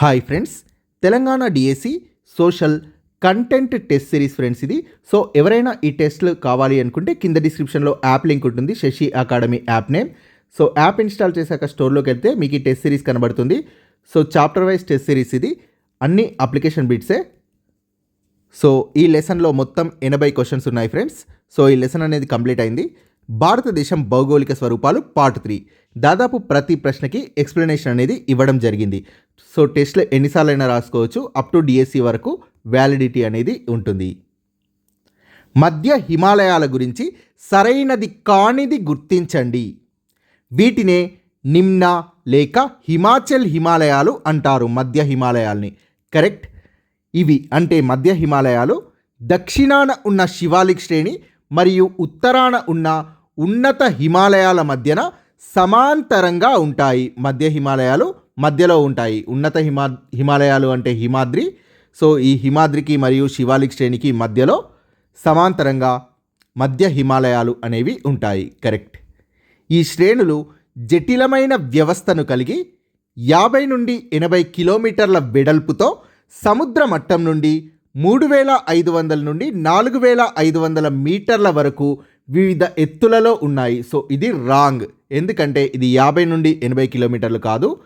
Hi friends Telangana DSC social content test series friends ఇది. So ఎవరైనా ఈ టెస్ట్లు కావాలి అనుకుంటే కింద డిస్క్రిప్షన్లో యాప్ లింక్ ఉంటుంది Shashi academy app name so app install చేశాక స్టోర్లోకి వెళ్తే మీకు ఈ టెస్ట్ సిరీస్ కనబడుతుంది. So chapter wise test series ఇది. అన్ని అప్లికేషన్ బిట్సే సో ఈ లెసన్లో మొత్తం ఎనభై క్వశ్చన్స్ ఉన్నాయి ఫ్రెండ్స్ సో ఈ లెసన్ అనేది కంప్లీట్ అయింది. భారతదేశం భౌగోళిక స్వరూపాలు పార్ట్ త్రీ. దాదాపు ప్రతి ప్రశ్నకి ఎక్స్ప్లెనేషన్ అనేది ఇవ్వడం జరిగింది. సో టెస్ట్లో ఎన్నిసార్లైనా రాసుకోవచ్చు. అప్ టు డిఎస్సి వరకు వ్యాలిడిటీ అనేది ఉంటుంది. మధ్య హిమాలయాల గురించి సరైనది కానిది గుర్తించండి. వీటినే నిమ్న లేక హిమాచల్ హిమాలయాలు అంటారు మధ్య హిమాలయాల్ని. కరెక్ట్? ఇవి అంటే మధ్య హిమాలయాలు దక్షిణాన ఉన్న శివాలిక్ శ్రేణి మరియు ఉత్తరాన ఉన్న ఉన్నత హిమాలయాల మధ్యన సమాంతరంగా ఉంటాయి. మధ్య హిమాలయాలు మధ్యలో ఉంటాయి. ఉన్నత హిమా హిమాలయాలు అంటే హిమాద్రి. సో ఈ హిమాద్రికి మరియు శివాలిక్ శ్రేణికి మధ్యలో సమాంతరంగా మధ్య హిమాలయాలు అనేవి ఉంటాయి. కరెక్ట్. ఈ శ్రేణులు జటిలమైన వ్యవస్థను కలిగి యాభై నుండి ఎనభై కిలోమీటర్ల వెడల్పుతో సముద్ర మట్టం నుండి మూడు వేల ఐదు వందల నుండి నాలుగు వేల ఐదు వందల మీటర్ల వరకు వివిధ ఎత్తులలో ఉన్నాయి. సో ఇది రాంగ్. ఎందుకంటే ఇది యాభై నుండి ఎనభై కిలోమీటర్లు కాదు.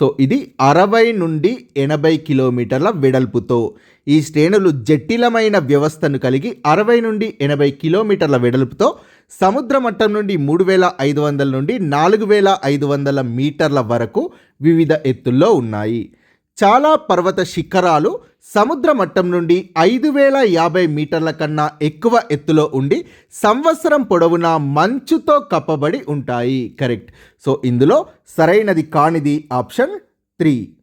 సో ఇది అరవై నుండి ఎనభై కిలోమీటర్ల వెడల్పుతో. ఈ శ్రేణులు జటిలమైన వ్యవస్థను కలిగి అరవై నుండి ఎనభై కిలోమీటర్ల వెడల్పుతో సముద్ర మట్టం నుండి మూడు వేల ఐదు వందల నుండి నాలుగు వేల ఐదు వందల మీటర్ల వరకు వివిధ ఎత్తుల్లో ఉన్నాయి. చాలా పర్వత శిఖరాలు సముద్ర మట్టం నుండి ఐదు వేల యాభై మీటర్ల కన్నా ఎక్కువ ఎత్తులో ఉండి సంవత్సరం పొడవునా మంచుతో కప్పబడి ఉంటాయి. కరెక్ట్. సో ఇందులో సరైనది కానిది ఆప్షన్ త్రీ.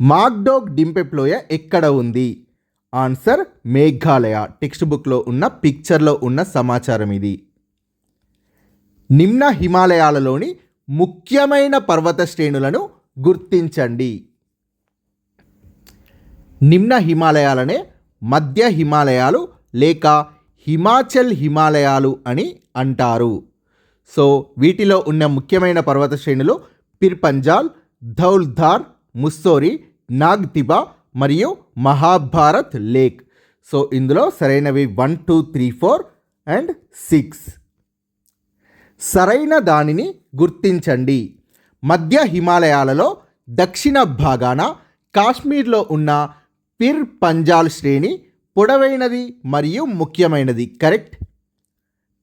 మాగ్డోగ్ డింపెప్లోయ ఎక్కడ ఉంది? ఆన్సర్ మేఘాలయ. టెక్స్ట్ బుక్లో ఉన్న పిక్చర్లో ఉన్న సమాచారం ఇది. నిమ్న హిమాలయాలలోని ముఖ్యమైన పర్వత శ్రేణులను గుర్తించండి. నిమ్న హిమాలయాలనే మధ్య హిమాలయాలు లేక హిమాచల్ హిమాలయాలు అని అంటారు. సో వీటిలో ఉన్న ముఖ్యమైన పర్వత శ్రేణులు పిర్పంజాల్ ధౌల్ధార్ ముస్సోరి నాగ్తిబా మరియు మహాభారత్ లేక్. సో ఇందులో సరైనవి one two three four and six. సరైన దానిని గుర్తించండి. మధ్య హిమాలయాలలో దక్షిణ భాగాన కాశ్మీర్లో ఉన్న పిర్ పంజాల్ శ్రేణి పొడవైనది మరియు ముఖ్యమైనది కరెక్ట్?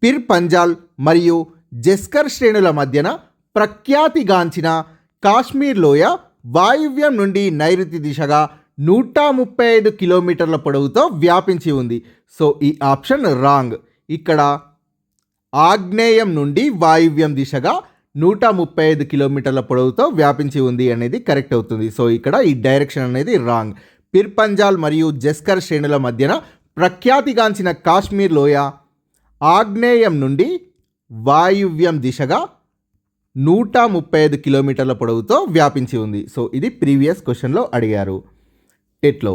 పిర్ పంజాల్ మరియు జెస్కర్ శ్రేణుల మధ్యన ప్రఖ్యాతిగాంచిన కాశ్మీర్ లోయ వాయువ్యం నుండి నైరుతి దిశగా నూట ముప్పై ఐదు కిలోమీటర్ల పొడవుతో వ్యాపించి ఉంది. సో ఈ ఆప్షన్ రాంగ్. ఇక్కడ ఆగ్నేయం నుండి వాయువ్యం దిశగా నూట ముప్పై ఐదు కిలోమీటర్ల పొడవుతో వ్యాపించి ఉంది అనేది కరెక్ట్ అవుతుంది. సో ఇక్కడ ఈ డైరెక్షన్ అనేది రాంగ్. పిర్పంజాల్ మరియు జస్కర్ శ్రేణుల మధ్యన ప్రఖ్యాతిగాంచిన కాశ్మీర్ లోయ ఆగ్నేయం నుండి వాయువ్యం దిశగా నూట ముప్పై ఐదు కిలోమీటర్ల పొడవుతో వ్యాపించి ఉంది. సో ఇది ప్రీవియస్ క్వశ్చన్లో అడిగారు. టెట్లో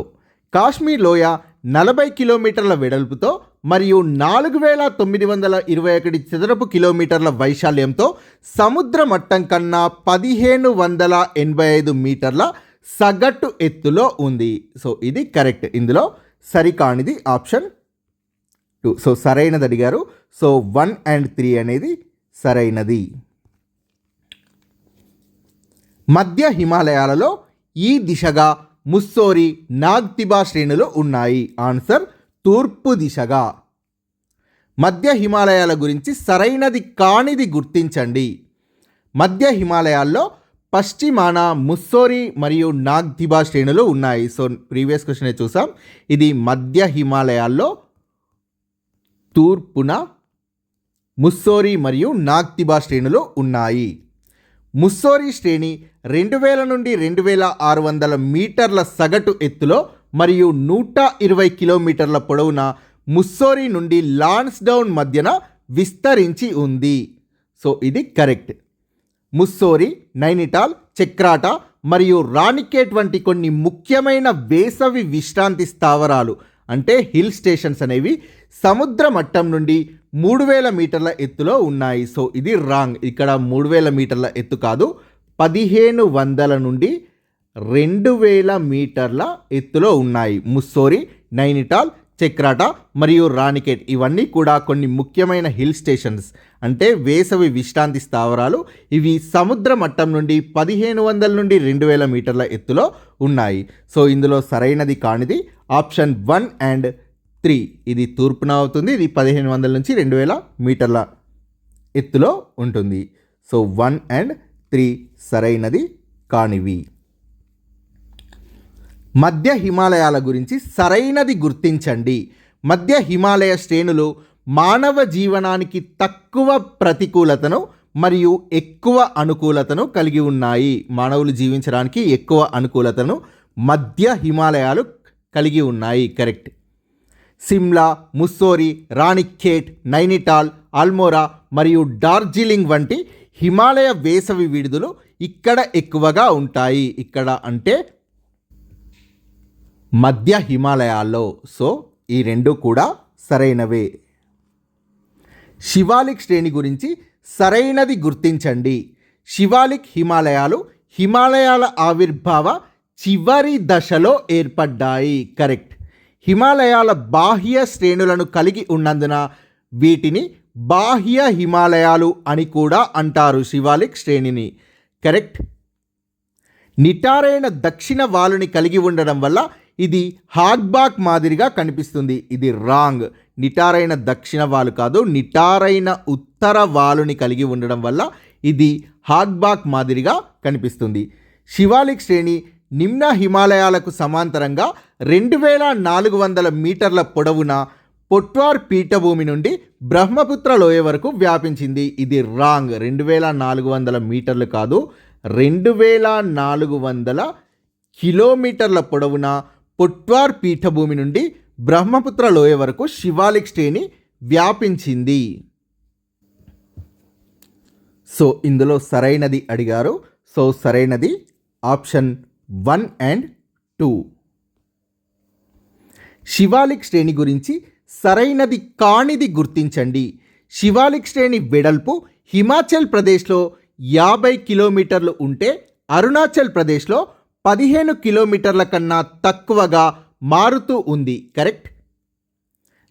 కాశ్మీర్ లోయ నలభై కిలోమీటర్ల వెడల్పుతో మరియు నాలుగు వేల తొమ్మిది వందల ఇరవై ఒకటి చదరపు కిలోమీటర్ల వైశాల్యంతో సముద్ర మట్టం కన్నా పదిహేను వందల ఎనభై ఐదు మీటర్ల సగటు ఎత్తులో ఉంది. సో ఇది కరెక్ట్. ఇందులో సరికానిది ఆప్షన్ టూ. సో సరైనది అడిగారు. సో వన్ అండ్ త్రీ అనేది సరైనది. మధ్య హిమాలయాలలో ఈ దిశగా ముస్సోరి నాగ్తిబా శ్రేణులు ఉన్నాయి. ఆన్సర్ తూర్పు దిశగా. మధ్య హిమాలయాల గురించి సరైనది కానిది గుర్తించండి. మధ్య హిమాలయాల్లో పశ్చిమాన ముస్సోరి మరియు నాగ్దిబా శ్రేణులు ఉన్నాయి. సో ప్రీవియస్ క్వశ్చన్ చూసాం. ఇది మధ్య హిమాలయాల్లో తూర్పున ముస్సోరి మరియు నాగ్తిబా శ్రేణులు ఉన్నాయి. ముస్సోరి శ్రేణి రెండు వేల నుండి రెండు వేల ఆరు వందల మీటర్ల సగటు ఎత్తులో మరియు నూట ఇరవై కిలోమీటర్ల పొడవున ముస్సోరి నుండి లాన్స్డౌన్ మధ్యన విస్తరించి ఉంది. సో ఇది కరెక్ట్. ముస్సోరి నైనిటాల్ చక్రాట మరియు రాణికేట్ వంటి కొన్ని ముఖ్యమైన వేసవి విశ్రాంతి స్థావరాలు అంటే హిల్ స్టేషన్స్ అనేవి సముద్ర మట్టం నుండి మూడు వేల మీటర్ల ఎత్తులో ఉన్నాయి. సో ఇది రాంగ్. ఇక్కడ మూడు వేల మీటర్ల ఎత్తు కాదు పదిహేను వందల నుండి రెండు వేల మీటర్ల ఎత్తులో ఉన్నాయి. ముస్సోరి నైనిటాల్ చక్రాట మరియు రాణికెట్ ఇవన్నీ కూడా కొన్ని ముఖ్యమైన హిల్ స్టేషన్స్. అంటే వేసవి విశ్రాంతి స్థావరాలు ఇవి సముద్ర మట్టం నుండి పదిహేను వందల నుండి రెండు వేల మీటర్ల ఎత్తులో ఉన్నాయి. సో ఇందులో సరైనది కానిది ఆప్షన్ వన్ అండ్ త్రీ. ఇది తూర్పున అవుతుంది ఇది పదిహేను వందల నుంచి రెండు వేల మీటర్ల ఎత్తులో ఉంటుంది. సో వన్ అండ్ త్రీ సరైనది కానివి. మధ్య హిమాలయాల గురించి సరైనది గుర్తించండి. మధ్య హిమాలయ శ్రేణులు మానవ జీవనానికి తక్కువ ప్రతికూలతను మరియు ఎక్కువ అనుకూలతను కలిగి ఉన్నాయి. మానవులు జీవించడానికి ఎక్కువ అనుకూలతను మధ్య హిమాలయాలు కలిగి ఉన్నాయి. కరెక్ట్. సిమ్లా ముస్సోరి రాణిఖేట్ నైనిటాల్ అల్మోరా మరియు డార్జిలింగ్ వంటి హిమాలయ వేసవి విడుదలు ఇక్కడ ఎక్కువగా ఉంటాయి. ఇక్కడ అంటే మధ్య హిమాలయాల్లో. సో ఈ రెండు కూడా సరైనవే. శివాలిక్ శ్రేణి గురించి సరైనది గుర్తించండి. శివాలిక్ హిమాలయాలు హిమాలయాల ఆవిర్భావ చివరి దశలో ఏర్పడ్డాయి. కరెక్ట్. హిమాలయాల బాహ్య శ్రేణులను కలిగి ఉన్నందున వీటిని బాహ్య హిమాలయాలు అని కూడా అంటారు శివాలిక్ శ్రేణిని. కరెక్ట్. నిటారైన దక్షిణ వాలుని కలిగి ఉండడం వల్ల ఇది హాగ్బాక్ మాదిరిగా కనిపిస్తుంది. ఇది రాంగ్. నిటారైన దక్షిణ వాలు కాదు నిటారైన ఉత్తర వాలుని కలిగి ఉండడం వల్ల ఇది హాగ్బాక్ మాదిరిగా కనిపిస్తుంది. శివాలిక్ శ్రేణి నిమ్న హిమాలయాలకు సమాంతరంగా రెండు వేల నాలుగు వందల మీటర్ల పొడవున పొట్వార్ పీఠభూమి నుండి బ్రహ్మపుత్ర లోయ వరకు వ్యాపించింది. ఇది రాంగ్. రెండు వేల నాలుగు వందల మీటర్లు కాదు రెండు వేల నాలుగు వందల కిలోమీటర్ల పొడవున పొట్వార్ పీఠభూమి నుండి బ్రహ్మపుత్ర లోయ వరకు శివాలిక్ శ్రేణి వ్యాపించింది. సో ఇందులో సరైనది అడిగారు. సో సరైనది option one and two. Shivalik శ్రేణి గురించి సరైనది కానిది గుర్తించండి. శివాలిక్ శ్రేణి వెడల్పు హిమాచల్ ప్రదేశ్లో యాభై కిలోమీటర్లు ఉంటే అరుణాచల్ ప్రదేశ్లో పదిహేను కిలోమీటర్ల కన్నా తక్కువగా మారుతూ ఉంది కరెక్ట్?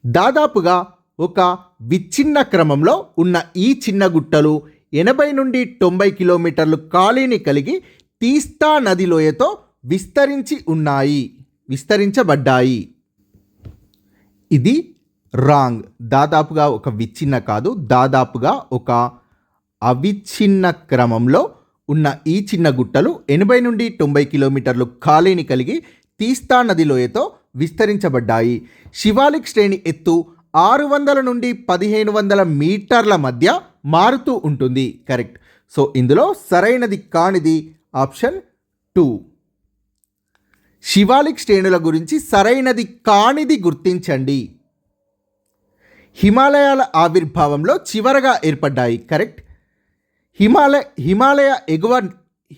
దాదాపుగా ఒక విచ్ఛిన్న క్రమంలో ఉన్న ఈ చిన్న గుట్టలు ఎనభై నుండి తొంభై కిలోమీటర్లు ఖాళీని కలిగి తీస్తా నది లోయతో విస్తరించి ఉన్నాయి విస్తరించబడ్డాయి. ఇది రాంగ్. దాదాపుగా ఒక విచ్ఛిన్న కాదు దాదాపుగా ఒక అవిచ్ఛిన్న క్రమంలో ఉన్న ఈ చిన్న గుట్టలు ఎనభై నుండి తొంభై కిలోమీటర్లు ఖాళీని కలిగి తీస్తా నది లోయతో విస్తరించబడ్డాయి. శివాలిక్ శ్రేణి ఎత్తు ఆరు వందల నుండి పదిహేను వందల మీటర్ల మధ్య మారుతూ ఉంటుంది. కరెక్ట్. సో ఇందులో సరైనది కానిది ఆప్షన్ టూ. శివాలిక్ శ్రేణుల గురించి సరైనది కానిది గుర్తించండి. హిమాలయాల ఆవిర్భావంలో చివరగా ఏర్పడ్డాయి. కరెక్ట్. హిమాలయ హిమాలయ ఎగువ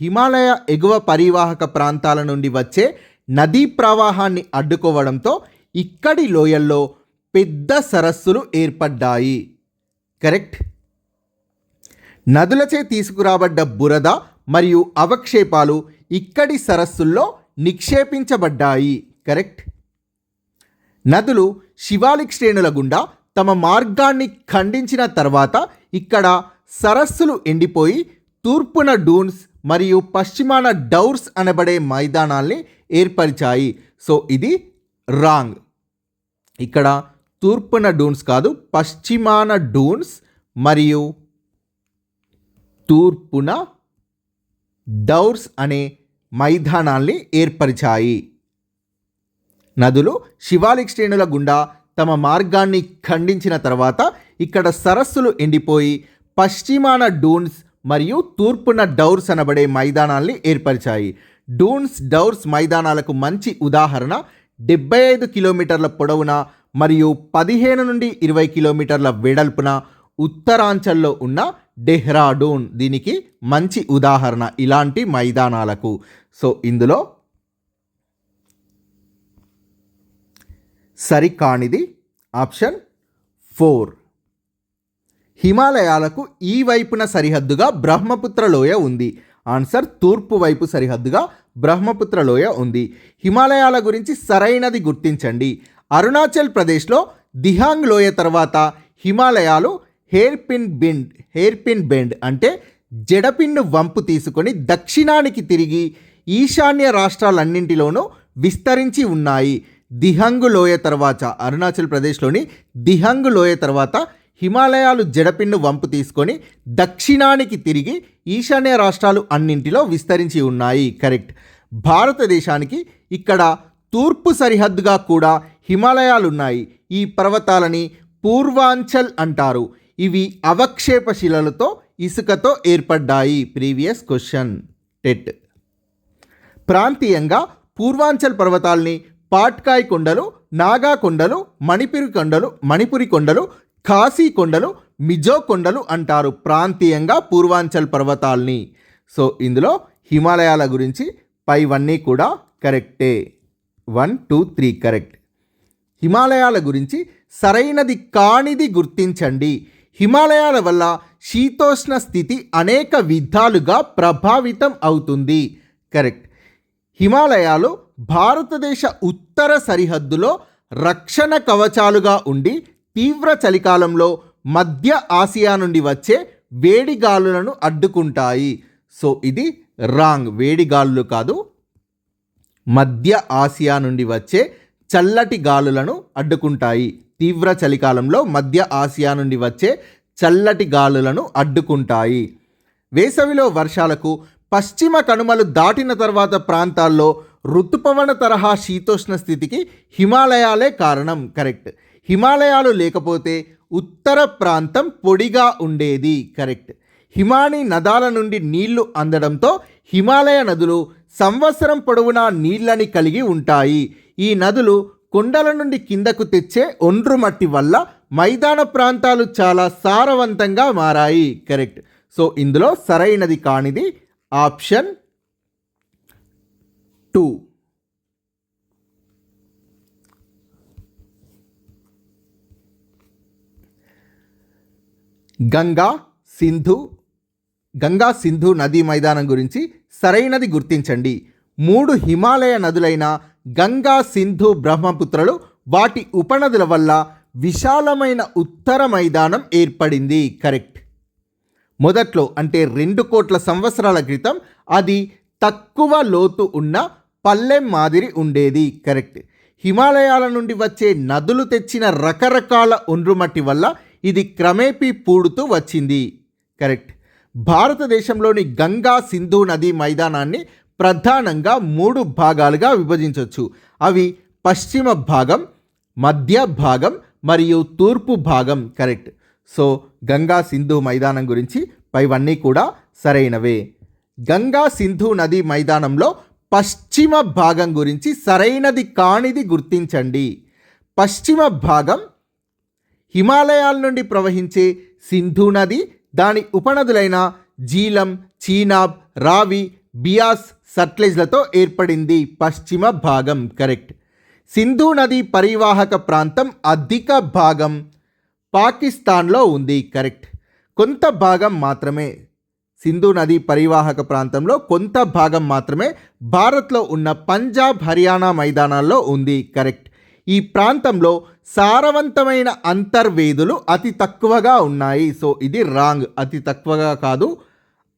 హిమాలయ ఎగువ పరివాహక ప్రాంతాల నుండి వచ్చే నదీ ప్రవాహాన్ని అడ్డుకోవడంతో ఇక్కడి లోయల్లో పెద్ద సరస్సులు ఏర్పడ్డాయి. కరెక్ట్? నదులచే తీసుకురాబడ్డ బురద మరియు అవక్షేపాలు ఇక్కడి సరస్సుల్లో నిక్షేపించబడ్డాయి. కరెక్ట్? నదులు శివాలిక్ శ్రేణుల గుండా తమ మార్గాన్ని ఖండించిన తర్వాత ఇక్కడ సరస్సులు ఎండిపోయి తూర్పున డూన్స్ మరియు పశ్చిమాన డౌర్స్ అనబడే మైదానాల్ని ఏర్పరిచాయి. సో ఇది రాంగ్. ఇక్కడ తూర్పున డూన్స్ కాదు పశ్చిమాన డూన్స్ మరియు తూర్పున డౌర్స్ అనే మైదానాల్ని ఏర్పరిచాయి. నదులు శివాలిక్ శ్రేణుల గుండా తమ మార్గాన్ని ఖండించిన తర్వాత ఇక్కడ సరస్సులు ఎండిపోయి పశ్చిమాన డూన్స్ మరియు తూర్పున డౌర్స్ అనబడే మైదానాల్ని ఏర్పరిచాయి. డూన్స్ డౌర్స్ మైదానాలకు మంచి ఉదాహరణ డెబ్బై ఐదు కిలోమీటర్ల పొడవున మరియు పదిహేను నుండి ఇరవై కిలోమీటర్ల వెడల్పున ఉత్తరాంచల్లో ఉన్న డెహ్రాడూన్ దీనికి మంచి ఉదాహరణ ఇలాంటి మైదానాలకు. సో ఇందులో సరికానిది ఆప్షన్ ఫోర్. హిమాలయాలకు ఈ వైపున సరిహద్దుగా బ్రహ్మపుత్ర లోయ ఉంది. ఆన్సర్ తూర్పు వైపు సరిహద్దుగా బ్రహ్మపుత్ర లోయ ఉంది. హిమాలయాల గురించి సరైనది గుర్తించండి. అరుణాచల్ ప్రదేశ్లో దిహాంగ్ లోయ తర్వాత హిమాలయాలు hair pin bend hair pin bend అంటే జడపిన్ను వంపు తీసుకొని దక్షిణానికి తిరిగి ఈశాన్య రాష్ట్రాలన్నింటిలోనూ విస్తరించి ఉన్నాయి. దిహంగు లోయ తర్వాత అరుణాచల్ ప్రదేశ్లోని దిహంగు లోయ తర్వాత హిమాలయాలు జడపిన్ను వంపు తీసుకొని దక్షిణానికి తిరిగి ఈశాన్య రాష్ట్రాలు అన్నింటిలో విస్తరించి ఉన్నాయి. కరెక్ట్. భారతదేశానికి ఇక్కడ తూర్పు సరిహద్దుగా కూడా హిమాలయాలు ఉన్నాయి ఈ పర్వతాలని పూర్వాంచల్ అంటారు. ఇవి అవక్షేప శిలలతో ఇసుకతో ఏర్పడ్డాయి. Previous question. టెట్. ప్రాంతీయంగా పూర్వాంచల్ పర్వతాల్ని పాట్కాయ్ కొండలు నాగా కొండలు మణిపురి కొండలు మణిపురి కొండలు ఖాసీ కొండలు మిజో కొండలు అంటారు ప్రాంతీయంగా పూర్వాంచల్ పర్వతాల్ని. సో ఇందులో హిమాలయాల గురించి పైవన్నీ కూడా కరెక్టే. One two three correct. హిమాలయాల గురించి సరైనది కానిది గుర్తించండి. హిమాలయాల వల్ల శీతోష్ణ స్థితి అనేక విధాలుగా ప్రభావితం అవుతుంది. కరెక్ట్. హిమాలయాలు భారతదేశ ఉత్తర సరిహద్దులో రక్షణ కవచాలుగా ఉండి తీవ్ర చలికాలంలో మధ్య ఆసియా నుండి వచ్చే వేడి గాలులను అడ్డుకుంటాయి. సో ఇది రాంగ్. వేడి గాలులు కాదు మధ్య ఆసియా నుండి వచ్చే చల్లటి గాలులను అడ్డుకుంటాయి. తీవ్ర చలికాలంలో మధ్య ఆసియా నుండి వచ్చే చల్లటి గాలులను అడ్డుకుంటాయి. వేసవిలో వర్షాలకు పశ్చిమ కనుమలు దాటిన తర్వాత ప్రాంతాల్లో ఋతుపవన తరహా శీతోష్ణ స్థితికి హిమాలయాలే కారణం. కరెక్ట్. హిమాలయాలు లేకపోతే ఉత్తర ప్రాంతం పొడిగా ఉండేది. కరెక్ట్. హిమాని నదాల నుండి నీళ్ళు అందడంతో హిమాలయ నదులు సంవత్సరం పొడవునా నీళ్ళని కలిగి ఉంటాయి. ఈ నదులు కొండల నుండి కిందకు తెచ్చే ఒండ్రు మట్టి వల్ల మైదాన ప్రాంతాలు చాలా సారవంతంగా మారాయి. కరెక్ట్. సో ఇందులో సరైనది కానిది ఆప్షన్ టూ. గంగా సింధు గంగా సింధు నదీ మైదానం గురించి సరైనది గుర్తించండి. మూడు హిమాలయ నదులైన గంగా సింధు బ్రహ్మపుత్రలు వాటి ఉపనదుల వల్ల విశాలమైన ఉత్తర మైదానం ఏర్పడింది. కరెక్ట్. మొదట్లో అంటే రెండు కోట్ల సంవత్సరాల క్రితం అది తక్కువ లోతు ఉన్న పల్లెం మాదిరి ఉండేది. కరెక్ట్. హిమాలయాల నుండి వచ్చే నదులు తెచ్చిన రకరకాల ఒండ్రుమట్టి వల్ల ఇది క్రమేపీ పూడుతూ వచ్చింది. కరెక్ట్. భారతదేశంలోని గంగా సింధు నదీ మైదానాన్ని ప్రధానంగా మూడు భాగాలుగా విభజించవచ్చు అవి పశ్చిమ భాగం మధ్య భాగం మరియు తూర్పు భాగం. కరెక్ట్. సో గంగా సింధు మైదానం గురించి పైవన్నీ కూడా సరైనవే. గంగా సింధు నది మైదానంలో పశ్చిమ భాగం గురించి సరైనది కానిది గుర్తించండి. పశ్చిమ భాగం హిమాలయాల నుండి ప్రవహించే సింధు నది దాని ఉపనదులైన జీలం చీనాబ్ రావి బియాస్ సట్లెజ్లతో ఏర్పడింది పశ్చిమ భాగం. కరెక్ట్. సింధు నది పరివాహక ప్రాంతం అధిక భాగం పాకిస్తాన్లో ఉంది. కరెక్ట్. కొంత భాగం మాత్రమే. సింధు నది పరివాహక ప్రాంతంలో కొంత భాగం మాత్రమే భారత్లో ఉన్న పంజాబ్ హర్యానా మైదానాల్లో ఉంది. కరెక్ట్. ఈ ప్రాంతంలో సారవంతమైన అంతర్వేదులు అతి తక్కువగా ఉన్నాయి. సో ఇది రాంగ్. అతి తక్కువగా కాదు.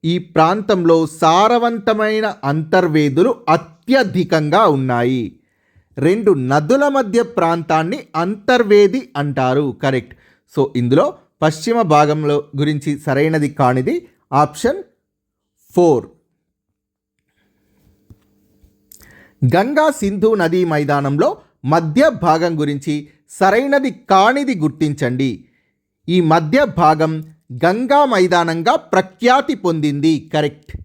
ఈ ప్రాంతంలో సారవంతమైన అంతర్వేదులు అత్యధికంగా ఉన్నాయి. రెండు నదుల మధ్య ప్రాంతాన్ని అంతర్వేది అంటారు. కరెక్ట్. సో ఇందులో పశ్చిమ భాగంలో గురించి సరైనది కానిది ఆప్షన్ ఫోర్. గంగా సింధు నదీ మైదానంలో మధ్య భాగం గురించి సరైనది కానిది గుర్తించండి. ఈ మధ్య భాగం గంగా మైదానంగా ప్రఖ్యాతి పొందింది. కరెక్ట్.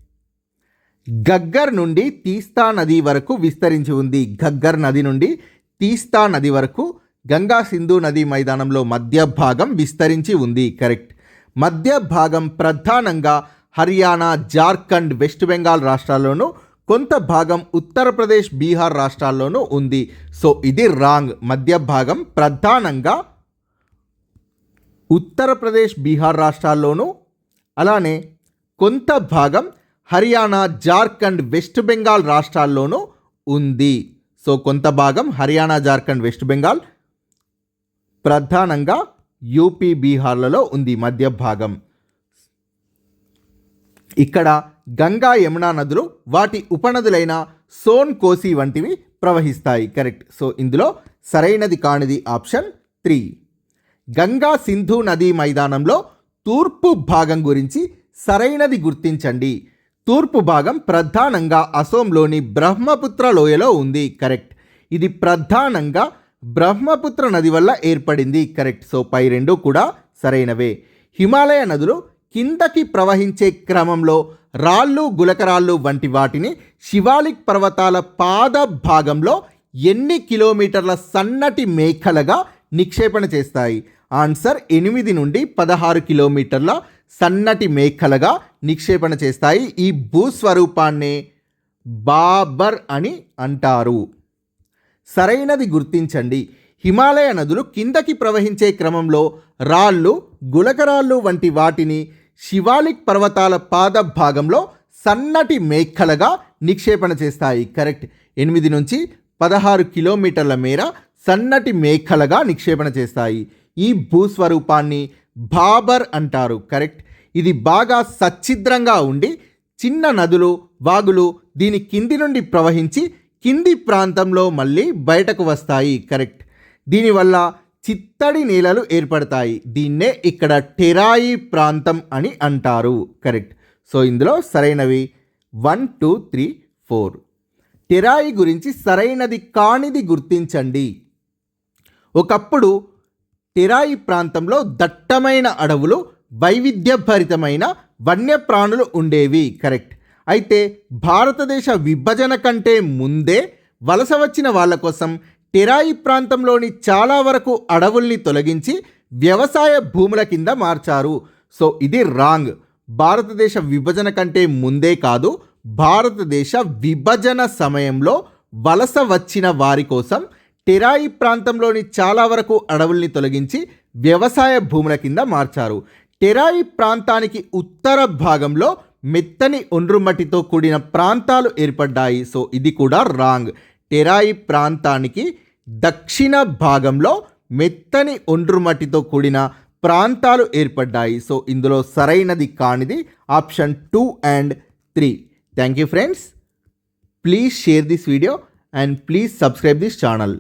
గగ్గర్ నుండి తీస్తా నది వరకు విస్తరించి ఉంది. గగ్గర్ నది నుండి తీస్తా నది వరకు గంగా సింధు నది మైదానంలో మధ్య భాగం విస్తరించి ఉంది. కరెక్ట్. మధ్య భాగం ప్రధానంగా హర్యానా జార్ఖండ్ వెస్ట్ బెంగాల్ రాష్ట్రాల్లోనూ కొంత భాగం ఉత్తరప్రదేశ్ బీహార్ రాష్ట్రాల్లోనూ ఉంది. సో ఇది రాంగ్. మధ్య భాగం ప్రధానంగా ఉత్తరప్రదేశ్ బీహార్ రాష్ట్రాల్లోనూ అలానే కొంత భాగం హర్యానా జార్ఖండ్ వెస్ట్ బెంగాల్ రాష్ట్రాల్లోనూ ఉంది. సో కొంత భాగం హర్యానా జార్ఖండ్ వెస్ట్ బెంగాల్ ప్రధానంగా యూపీ బీహార్లలో ఉంది. మధ్య భాగం. ఇక్కడ గంగా యమునా నదులు వాటి ఉపనదులైన సోన్ కోసి వంటివి ప్రవహిస్తాయి. కరెక్ట్ సో ఇందులో సరైనది కానిది ఆప్షన్ త్రీ. గంగా సింధు నదీ మైదానంలో తూర్పు భాగం గురించి సరైనది గుర్తించండి. తూర్పు భాగం ప్రధానంగా అసోంలోని బ్రహ్మపుత్ర లోయలో ఉంది. కరెక్ట్ ఇది ప్రధానంగా బ్రహ్మపుత్ర నది వల్ల ఏర్పడింది. కరెక్ట్ సో పై రెండు కూడా సరైనవే. హిమాలయ నదులు కిందకి ప్రవహించే క్రమంలో రాళ్ళు గులకరాళ్ళు వంటి వాటిని శివాలిక్ పర్వతాల పాద భాగంలో ఎన్ని కిలోమీటర్ల సన్నటి మేఖలగా నిక్షేపణ చేస్తాయి? ఆన్సర్ ఎనిమిది నుండి పదహారు కిలోమీటర్ల సన్నటి మేఖలగా నిక్షేపణ చేస్తాయి. ఈ భూస్వరూపాన్ని బాబర్ అని అంటారు. సరైనది గుర్తించండి. హిమాలయ నదులు కిందకి ప్రవహించే క్రమంలో రాళ్ళు గులకరాళ్ళు వంటి వాటిని శివాలిక్ పర్వతాల పాద భాగంలో సన్నటి మేఖలగా నిక్షేపణ చేస్తాయి. కరెక్ట్. ఎనిమిది నుంచి పదహారు కిలోమీటర్ల మేర సన్నటి మేఖలగా నిక్షేపణ చేస్తాయి. ఈ భూస్వరూపాన్ని బాబర్ అంటారు. కరెక్ట్. ఇది బాగా సచ్ఛిద్రంగా ఉండి చిన్న నదులు వాగులు దీని కింది నుండి ప్రవహించి కింది ప్రాంతంలో మళ్ళీ బయటకు వస్తాయి. కరెక్ట్. దీనివల్ల చిత్తడి నేలలు ఏర్పడతాయి. దీన్నే ఇక్కడ టెరాయి ప్రాంతం అని అంటారు. కరెక్ట్. సో ఇందులో సరైనవి. One two three four. Terai గురించి సరైనది కానిది గుర్తించండి. ఒకప్పుడు టెరాయి ప్రాంతంలో దట్టమైన అడవులు వైవిధ్యభరితమైన వన్యప్రాణులు ఉండేవి. కరెక్ట్. అయితే భారతదేశ విభజన కంటే ముందే వలస వచ్చిన వాళ్ళ కోసం టెరాయి ప్రాంతంలోని చాలా వరకు అడవుల్ని తొలగించి వ్యవసాయ భూముల కింద మార్చారు. సో ఇది రాంగ్. భారతదేశ విభజన కంటే ముందే కాదు భారతదేశ విభజన సమయంలో వలస వచ్చిన వారి కోసం టెరాయి ప్రాంతంలోని చాలా వరకు అడవుల్ని తొలగించి వ్యవసాయ భూముల కింద మార్చారు. టెరాయి ప్రాంతానికి ఉత్తర భాగంలో మెత్తని ఒండ్రుమట్టితో కూడిన ప్రాంతాలు ఏర్పడ్డాయి. సో ఇది కూడా రాంగ్. టెరాయి ప్రాంతానికి దక్షిణ భాగంలో మెత్తని ఒండ్రుమట్టితో కూడిన ప్రాంతాలు ఏర్పడ్డాయి. సో ఇందులో సరైనది కానిది option two and three. Thank you friends. Please share this video and please subscribe this channel.